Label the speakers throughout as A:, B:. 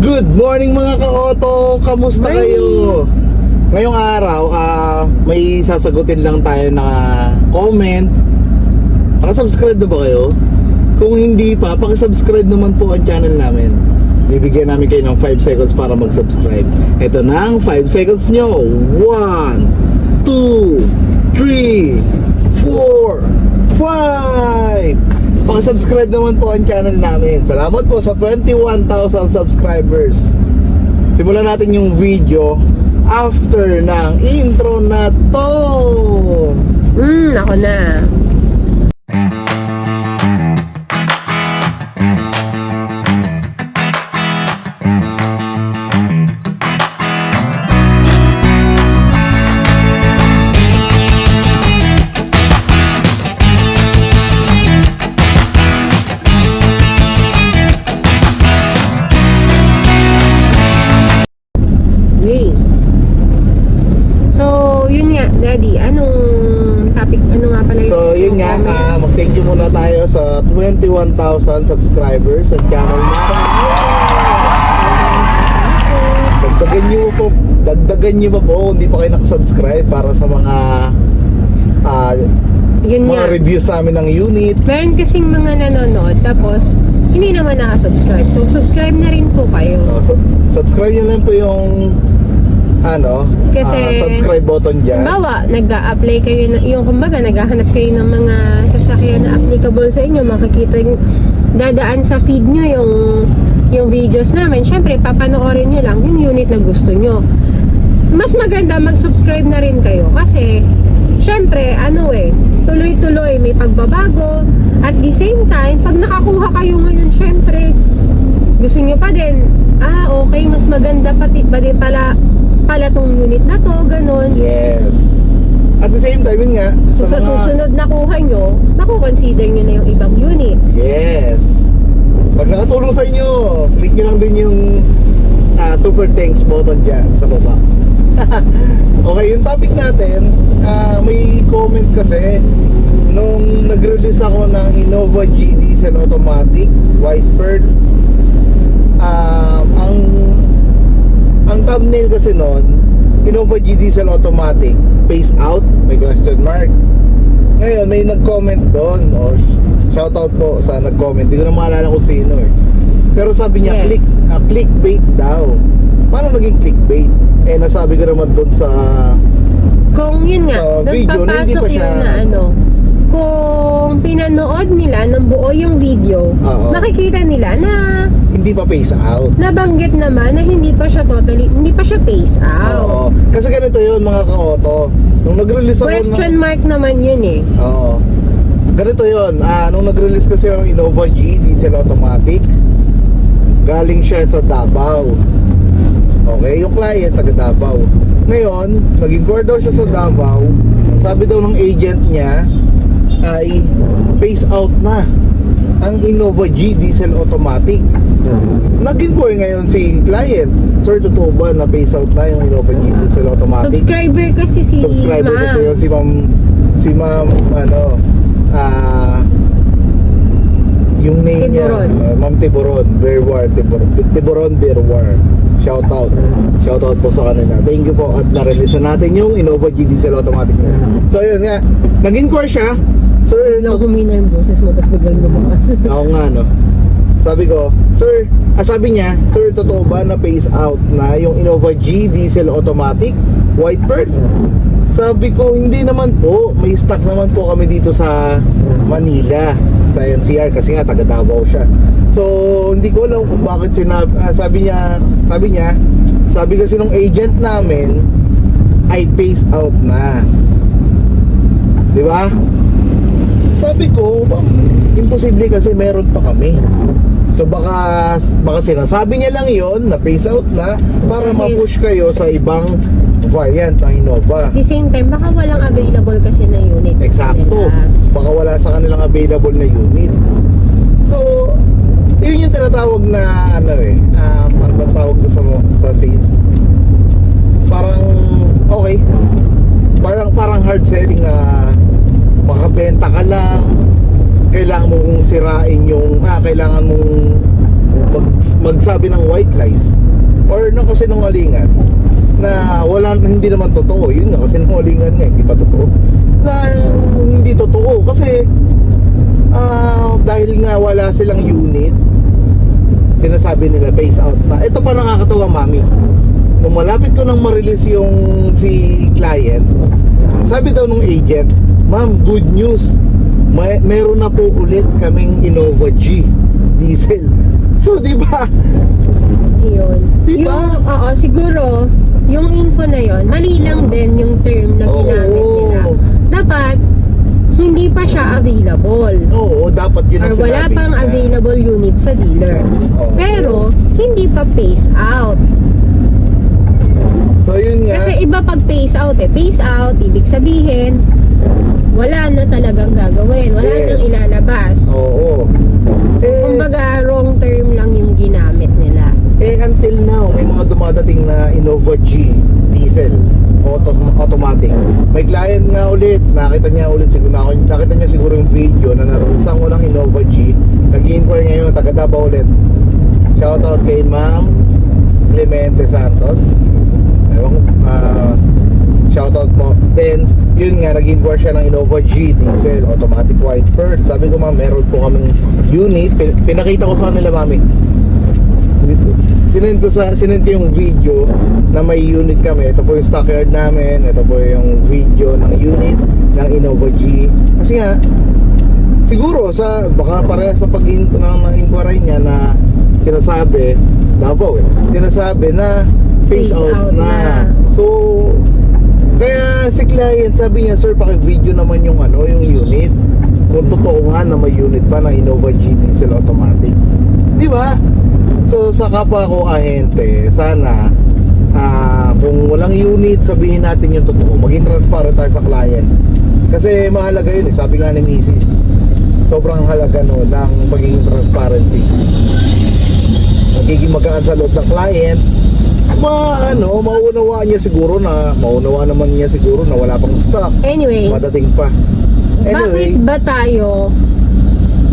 A: Good morning mga ka-auto! Kamusta
B: Morning.
A: kayo? Ngayong araw, ah, may sasagutin lang tayo na comment. Nakasubscribe na ba kayo? Kung hindi pa, pakisubscribe naman po ang channel namin. Bibigyan namin kayo ng 5 seconds para mag-subscribe. Ito na ang 5 seconds nyo. 1, 2, 3, 4, 5! Pakisubscribe naman po ang channel namin. Salamat po sa 21,000 subscribers. Simulan natin yung video after ng intro na to.
B: Hmm, ako na. Daddy, anong topic, ano nga pala yung
A: So yun nga, ah, mag-thank you muna tayo sa 21,000 subscribers sa channel natin. Dagdagan nyo po, dagdagan nyo pa po kung hindi pa kayo nakasubscribe para sa mga ah,
B: yun nga.
A: mga reviews namin ng unit.
B: Meron kasing mga nanonood, tapos, hindi naman nakasubscribe. So, subscribe na rin po kayo.
A: Oh, su- subscribe nyo lang po yung ano,
B: Kasi-
A: ah, subscribe button dyan.
B: Halimbawa, nag-a-apply kayo, na, yung kumbaga, naghahanap kayo ng mga sasakyan na applicable sa inyo, makikita yung dadaan sa feed nyo yung yung videos namin. Siyempre, papanoorin nyo lang yung unit na gusto nyo. Mas maganda mag-subscribe na rin kayo kasi syempre, ano eh, tuloy-tuloy may pagbabago at the same time, pag nakakuha kayo ngayon, syempre, gusto nyo pa din, ah, okay, mas maganda pati pa din pala pala tong unit na to, ganun.
A: Yes. At the same time, yun nga,
B: So, sa
A: mga-
B: susunod na kuha nyo, makukonsider nyo na yung ibang units.
A: Yes. Pag nakatulong sa inyo, click nyo lang din yung ah, super thanks button dyan sa baba. okay, yung topic natin, ah, may comment kasi nung nag-release ako ng Innova G Diesel Automatic White Pearl um, ang ang thumbnail kasi noon Innova G Diesel Automatic Face out, may question mark ngayon, may nag-comment doon. O, shoutout po sa nag-comment. Hindi ko na maalala kung sino eh. Pero sabi niya,
B: Yes.
A: click, ah, clickbait daw. Paano naging clickbait? Eh, nasabi ko naman doon sa...
B: Kung yun nga, doon
A: video, hindi
B: papasok
A: pa
B: yun
A: siya-
B: na ano, kung pinanood nila ng buo yung video,
A: Oo.
B: makikita nila na
A: Hindi pa face out.
B: nabanggit naman na hindi pa siya totally, hindi pa siya face out.
A: Oo. Kasi ganito yun, mga ka-auto. Nung nag-release ako
B: Question
A: ng...
B: mark naman yun eh.
A: Oo. Ganito yun. Ah, nung nag-release kasi yung Innova G Diesel Automatic, galing siya sa Davao. Okay, yung client taga Davao. Ngayon, nag-inquire daw siya sa Davao. Sabi daw ng agent niya ay phase out na ang Innova G Diesel Automatic. Nag-inquire ngayon si client, Sir, totoo ba na phase out na yung Innova G Diesel Automatic?
B: Subscriber kasi si
A: subscriber
B: Ma'am.
A: kasi yun si ma'am si ma'am ano ah yung name
B: Tiburon.
A: niya. Uh, ma'am Tiburon Berwar Tiburon Tiburon Berwar shout out shout out po sa kanila. Thank you po. At na-release na natin yung Innova G Diesel automatic so yun nga. Nag-inquire siya sir
B: Biglang humina yung boses mo, tapos biglang lumakas.
A: ako nga no sabi ko sir ah, sabi niya sir totoo ba na phase out na yung Innova G Diesel automatic white pearl sabi ko, hindi naman po. May stock naman po kami dito sa Manila, sa NCR kasi nga taga Davao siya. So, hindi ko alam kung bakit sinab ah, sabi niya, sabi niya, sabi kasi nung agent namin ay phase out na. 'Di ba? Sabi ko, "Bang, imposible kasi meron pa kami. So baka baka sinasabi niya lang 'yon na phase out na para ma-push kayo sa ibang variant ng Innova.
B: At the same time, baka walang available kasi na unit. sa
A: Eksakto.
B: kanila.
A: Baka wala sa kanilang available na unit. So, yun yung tinatawag na ano eh, um, ano bang tawag ko sa sa sales? Parang okay. Parang parang hard selling na makabenta ka lang. Kailangan mong sirain yung ah, kailangan mong mag, magsabi ng white lies or ng kasinungalingan na wala hindi naman totoo. Yun nga kasinungalingan nga, hindi pa totoo. Na hindi totoo kasi ah, dahil nga wala silang unit sinasabi nila phase out na. Ito pa nakakatawa, mami. Nung malapit ko nang ma-release yung si client, sabi daw nung agent, Ma'am, good news. May, meron na po ulit kaming Innova G diesel. So, di ba?
B: Yun.
A: Di ba?
B: Yung, oo, siguro, yung info na yon mali lang din yung term na ginamit
A: Oo.
B: nila. Dapat, hindi pa siya available.
A: Oo, dapat yun
B: Or
A: ang
B: wala
A: sinabi
B: pang
A: niya.
B: available unit sa dealer.
A: Oo.
B: Pero, hindi pa phase out.
A: So, yun nga.
B: Kasi iba pag phase out eh. Phase out, ibig sabihin, wala na talagang gagawin. Wala
A: Yes.
B: nang ilalabas.
A: Oo. Eh,
B: Kumbaga, wrong term lang yung ginamit nila.
A: eh, until now, may mga dumadating na Innova G diesel auto, automatic. May client nga ulit, nakita niya ulit siguro, nakita niya siguro yung video na naranasan ko ng Innova G. Nag-inquire ngayon, taga Davao ulit. Shoutout kay Ma'am Clemente Santos. Ewan ko, ah, shoutout po. Then, yun nga, nag-inquire siya ng Innova G diesel, automatic white pearl. Sabi ko, ma'am, meron po kaming unit. Pin- pinakita ko sa kanila, mami. Sinend ko sa sinend ko yung video na may unit kami. Ito po yung stockyard namin. Ito po yung video ng unit ng Innova G. Kasi nga siguro sa baka parehas sa pag ng, ng inquiry niya na sinasabi Davao eh. Sinasabi na phase
B: Phase
A: out,
B: out
A: na.
B: na.
A: So kaya si client sabi niya, sir, paki-video naman yung ano, yung unit. Kung totoo nga na may unit ba na Innova G diesel automatic. Di ba? So sa kapwa ko ahente, sana ah, kung walang unit, sabihin natin yung totoo. Maging transparent tayo sa client. Kasi mahalaga yun eh. Sabi nga ni Mrs. Sobrang halaga no ng pagiging transparency. Magiging magaan sa loob ng client. Ma, ano, maunawaan niya siguro na, maunawaan naman niya siguro na wala pang stock.
B: Anyway,
A: Madating pa. Anyway,
B: bakit ba tayo,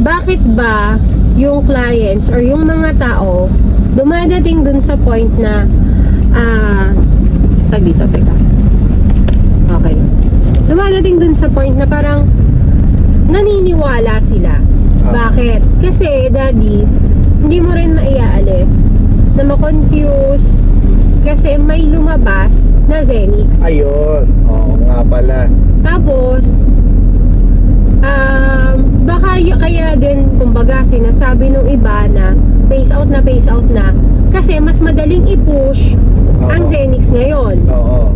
B: bakit ba yung clients or yung mga tao dumadating dun sa point na ah tag dito, teka. Okay. Dumadating dun sa point na parang naniniwala sila.
A: Ah.
B: Bakit? Kasi, daddy, hindi mo rin maiaalis na ma-confuse kasi may lumabas na Zenix.
A: ayun. Oo nga pala.
B: Tapos, um, baka kaya din, kumbaga, sinasabi nung iba na phase out na, phase out na. Kasi mas madaling i-push
A: Oo.
B: ang Zenix ngayon.
A: Oo.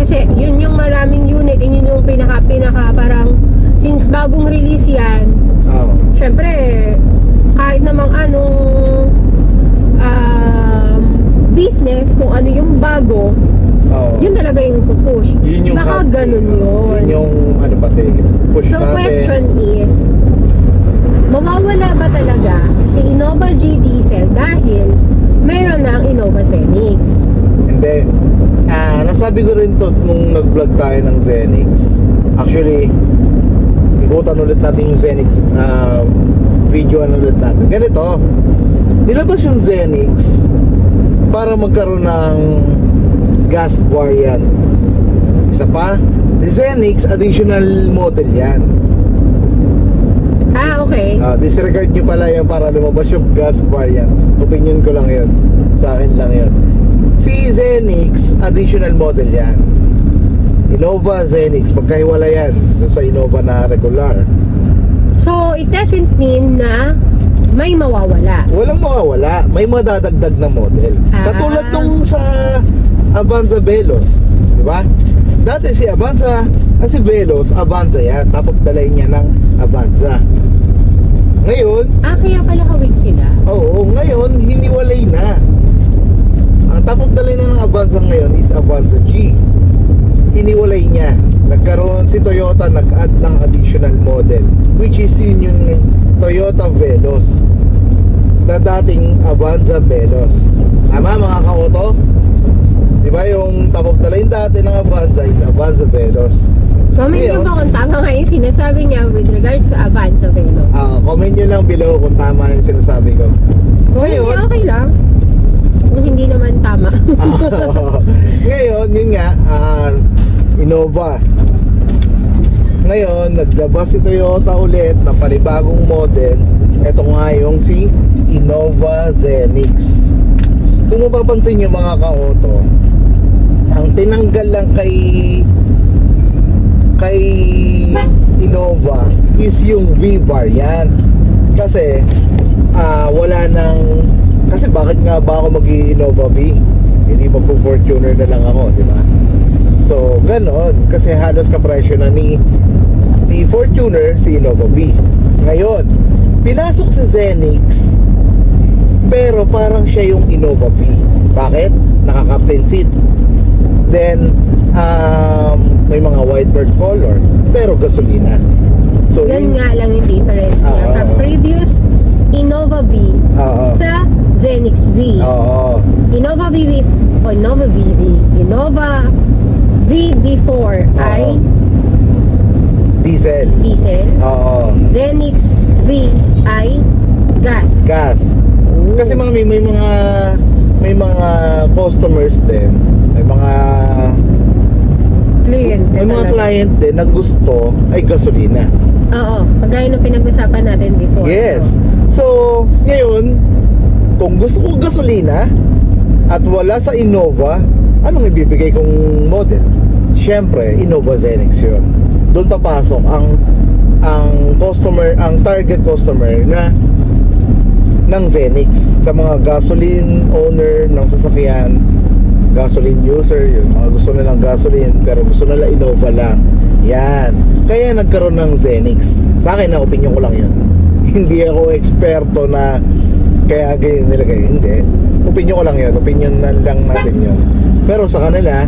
B: Kasi yun yung maraming unit, yun yung pinaka, pinaka parang, since bagong release yan,
A: Oo.
B: syempre, kahit namang anong um, business, kung ano yung bago,
A: Oo.
B: yun talaga yung push.
A: Yun yung
B: Baka
A: hot
B: ganun yun.
A: Yun yung ano ba te, push
B: So
A: natin.
B: question is, mawawala ba talaga si Innova G Diesel dahil meron na ang Innova Zenix?
A: Hindi. Ah, nasabi ko rin to nung nag-vlog tayo ng Zenix. Actually, ikutan ulit natin yung Zenix ah, video ano ulit natin. Ganito, nilabas yung Zenix para magkaroon ng gas variant. Isa pa, the Zenix additional model yan.
B: Ah, okay.
A: Ah, disregard nyo pala yan para lumabas yung gas variant. Opinion ko lang yun. Sa akin lang yun. Si Zenix, additional model yan. Innova Zenix, magkahiwala yan dun sa Innova na regular.
B: So, it doesn't mean na may mawawala.
A: Walang mawawala, may madadagdag na model.
B: Ah.
A: Katulad nung sa Avanza Velos, di ba? Dati si Avanza, kasi Velos, Avanza yan. Tapos dalay niya ng Avanza. Ngayon,
B: Ah, kaya pala kawig sila.
A: Oo, ngayon, hiniwalay na. Ang tapos dali na ng Avanza ngayon is Avanza G. Hiniwalay niya. Nagkaroon si Toyota, nag-add ng additional model. Which is yun yung Toyota Veloz. Na dating Avanza Veloz. Tama mga ka-auto? Di ba yung top of the line dati ng Avanza is Avanza Veloz.
B: Comment nyo
A: Ngayon-
B: ba kung tama nga yung sinasabi niya with regards sa Avanza Veloz?
A: Ah, comment nyo lang below kung tama yung sinasabi ko.
B: Kung hindi,
A: Ngayon,
B: okay lang. Kung hindi naman tama.
A: Ngayon, yun nga, ah, Innova. Ngayon, naglabas si Toyota ulit ng panibagong model. Ito nga yung si Innova Zenix. Kung mapapansin nyo mga ka-auto, ang tinanggal lang kay kay Innova is yung V variant. Kasi ah wala nang kasi bakit nga ba ako mag Innova V? Hindi magpo-Fortuner na lang ako, di ba? So, ganon. Kasi halos kapresyo na ni ni Fortuner si Innova V. Ngayon, pinasok si Zenix pero parang siya yung Innova V. Bakit? Naka-captain seat. Then, um, may mga white bird color pero gasolina. So,
B: Yan nga lang yung difference niya
A: Oo.
B: sa previous Innova V
A: Oo.
B: sa Zenix V.
A: Oo.
B: Innova V o Innova VV. Innova V before
A: Oo.
B: ay
A: Diesel.
B: diesel.
A: Oo.
B: Zenix V ay gas.
A: Gas. Kasi mga may, may mga may mga customers din. May mga
B: Client.
A: may mga client din na gusto ay gasolina.
B: Oo. Pagaya ng pinag-usapan natin before.
A: Yes. So, ngayon, kung gusto ko gasolina at wala sa Innova, anong ibibigay kong model? Siyempre, Innova Zenix yun. Doon papasok ang ang customer, ang target customer na ng Zenix. Sa mga gasoline owner ng sasakyan gasoline user yung mga gusto nilang gasoline pero gusto nila Innova lang. Yan. Kaya nagkaroon ng Zenix. Sa akin na opinion ko lang yun. Hindi ako eksperto na kaya ganyan nilagay. Hindi. Opinion ko lang yun. Opinion na lang natin yun pero sa kanila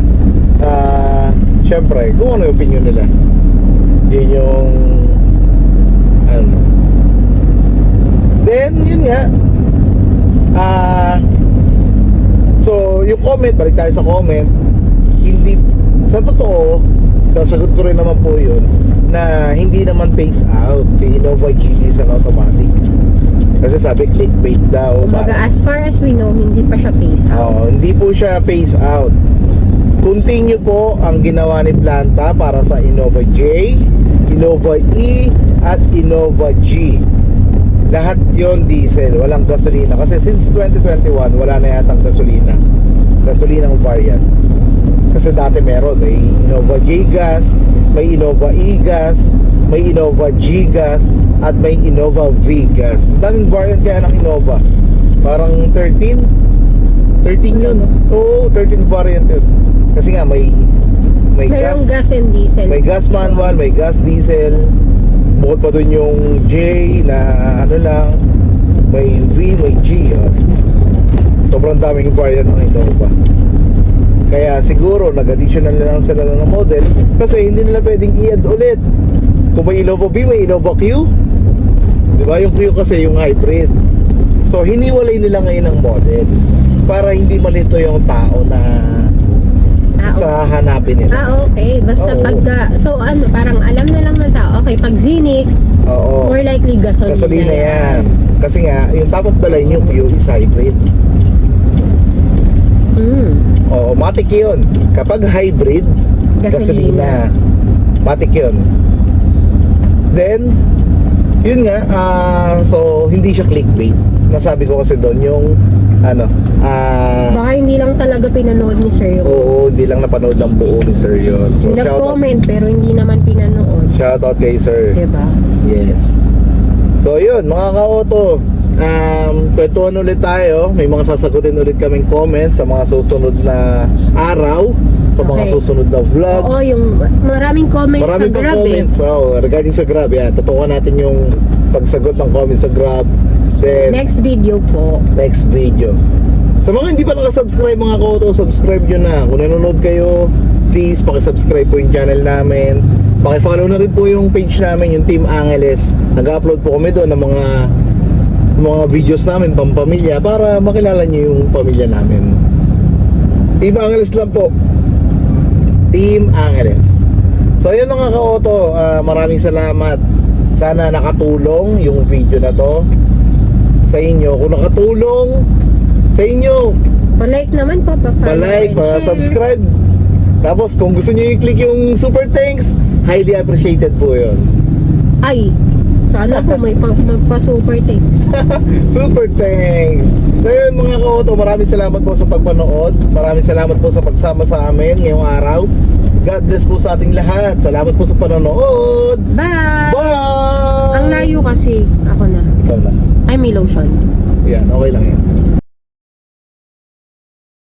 A: ah syempre kung ano yung opinion nila yun yung ano Then, yun nga. Ah, so, yung comment, balik tayo sa comment, hindi, sa totoo, nasagot ko rin naman po yun, na hindi naman phase out si Innova GT sa automatic. Kasi sabi, clickbait daw.
B: Kumbaga, as far as we know, hindi pa siya phase out.
A: Oo, hindi po siya phase out. Continue po ang ginawa ni Planta para sa Innova J, Innova E, at Innova G. Lahat yon diesel, walang gasolina. Kasi since 2021, wala na yatang gasolina. Gasolina ang variant. Kasi dati meron, may Innova J gas, may Innova E gas, may Innova G gas, at may Innova V gas. Ang daming variant kaya ng Innova. Parang 13, 13 yun. Oo, 13 variant yun. Kasi nga may may
B: Merong
A: gas,
B: gas and diesel.
A: may gas manual, may gas diesel. Bukod pa dun yung J na ano lang, may V, may G. ah. Sobrang daming variant ng Innova. Kaya siguro nag-additional na lang sila ng model kasi hindi nila pwedeng i-add ulit. Kung may Innova B, may Innova Q. Di ba? Yung Q kasi yung hybrid. So, hiniwalay nila ngayon ang model para hindi malito yung tao na
B: Ah,
A: sa hanapin nila.
B: Ah, okay. Basta
A: Oo.
B: pagka, so ano, parang alam na lang ng tao, okay, pag Zenix,
A: Oo.
B: more likely gasolina,
A: Gasolina yan. Kasi nga, yung top of the line yung Q is hybrid.
B: Mm.
A: Oo, matik yun. Kapag hybrid,
B: Gasolina.
A: gasolina. Matik yun. Then, yun nga, ah, so hindi siya clickbait. Nasabi ko kasi doon yung, ano, ah,
B: Baka hindi lang talaga pinanood ni Sir yung,
A: oo, hindi lang napanood ng buo ni Sir yun. So,
B: nag-comment pero hindi naman pinanood.
A: shoutout kay Sir.
B: Diba?
A: Yes. So yun, mga ka-auto, um, kwentuhan ulit tayo. May mga sasagutin ulit kaming comments sa mga susunod na araw, sa mga
B: Okay.
A: susunod na vlog.
B: Oo, yung maraming comments
A: Marami
B: sa Grab eh.
A: comments. So, regarding sa Grab, yan. Tutukan natin yung pagsagot ng comments sa Grab. Then, next,
B: Next video po.
A: video. Sa mga hindi pa nakasubscribe mga ka-auto, subscribe nyo na. Kung nanonood kayo, please pakisubscribe po yung channel namin. Pakifollow na rin po yung page namin, yung Team Angeles. Nag-upload po kami doon ng mga mga videos namin pampamilya para makilala nyo yung pamilya namin. Team Angeles lang po. Team Angeles. So ayun mga ka-auto, ah, maraming salamat. Sana nakatulong yung video na to sa inyo kung nakatulong sa inyo.
B: Pa-like naman po, pa-follow
A: Pa-like, pa-subscribe. Tapos kung gusto niyo i-click yung super thanks, highly appreciated po yun.
B: Ay, sana po may pa, pa super thanks.
A: Super thanks! So yun mga ka-auto, maraming salamat po sa pagpanood. Maraming salamat po sa pagsama sa amin ngayong araw. God bless po sa ating lahat. Salamat po sa panonood.
B: Bye!
A: Bye!
B: Ang layo kasi, ako na.
A: Ikaw na.
B: Ay, may lotion.
A: Yan, okay lang yan.